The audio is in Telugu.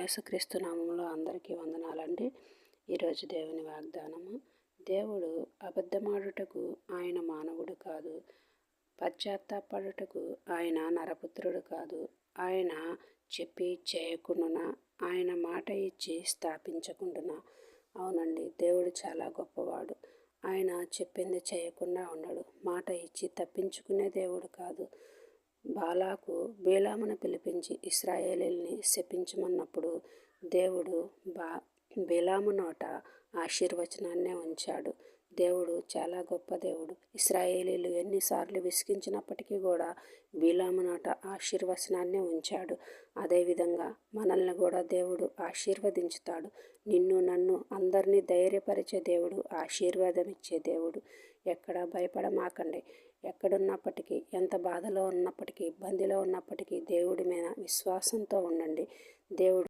యేసుక్రీస్తు నామంలో అందరికీ వందనాలండి. ఈరోజు దేవుని వాగ్దానము దేవుడు అబద్ధమాడుటకు ఆయన మానవుడు కాదు పశ్చాత్తాపడుటకు ఆయన నరపుత్రుడు కాదు ఆయన చెప్పి చేయకుండా ఆయన మాట ఇచ్చి స్థాపించకుండా అవునండి దేవుడు చాలా గొప్పవాడు. ఆయన చెప్పింది చేయకుండా ఉండడు. మాట ఇచ్చి తప్పించుకునే దేవుడు కాదు. బాలాకు బీలామును పిలిపించి ఇస్రాయేలీల్ని శపించమన్నప్పుడు దేవుడు బా బీలాము నోట ఆశీర్వచనాన్నే ఉంచాడు. దేవుడు చాలా గొప్ప దేవుడు. ఇస్రాయేలీలు ఎన్నిసార్లు విసిగించినప్పటికీ కూడా బీలాము నోట ఆశీర్వచనాన్నే ఉంచాడు. అదేవిధంగా మనల్ని కూడా దేవుడు ఆశీర్వదించుతాడు. నిన్ను నన్ను అందరినీ ధైర్యపరిచే దేవుడు ఆశీర్వాదం ఇచ్చే దేవుడు. ఎక్కడ భయపడమాకండి. ఎక్కడున్నప్పటికీ ఎంత బాధలో ఉన్నప్పటికీ ఇబ్బందిలో ఉన్నప్పటికీ దేవుడి మీద విశ్వాసంతో ఉండండి. దేవుడు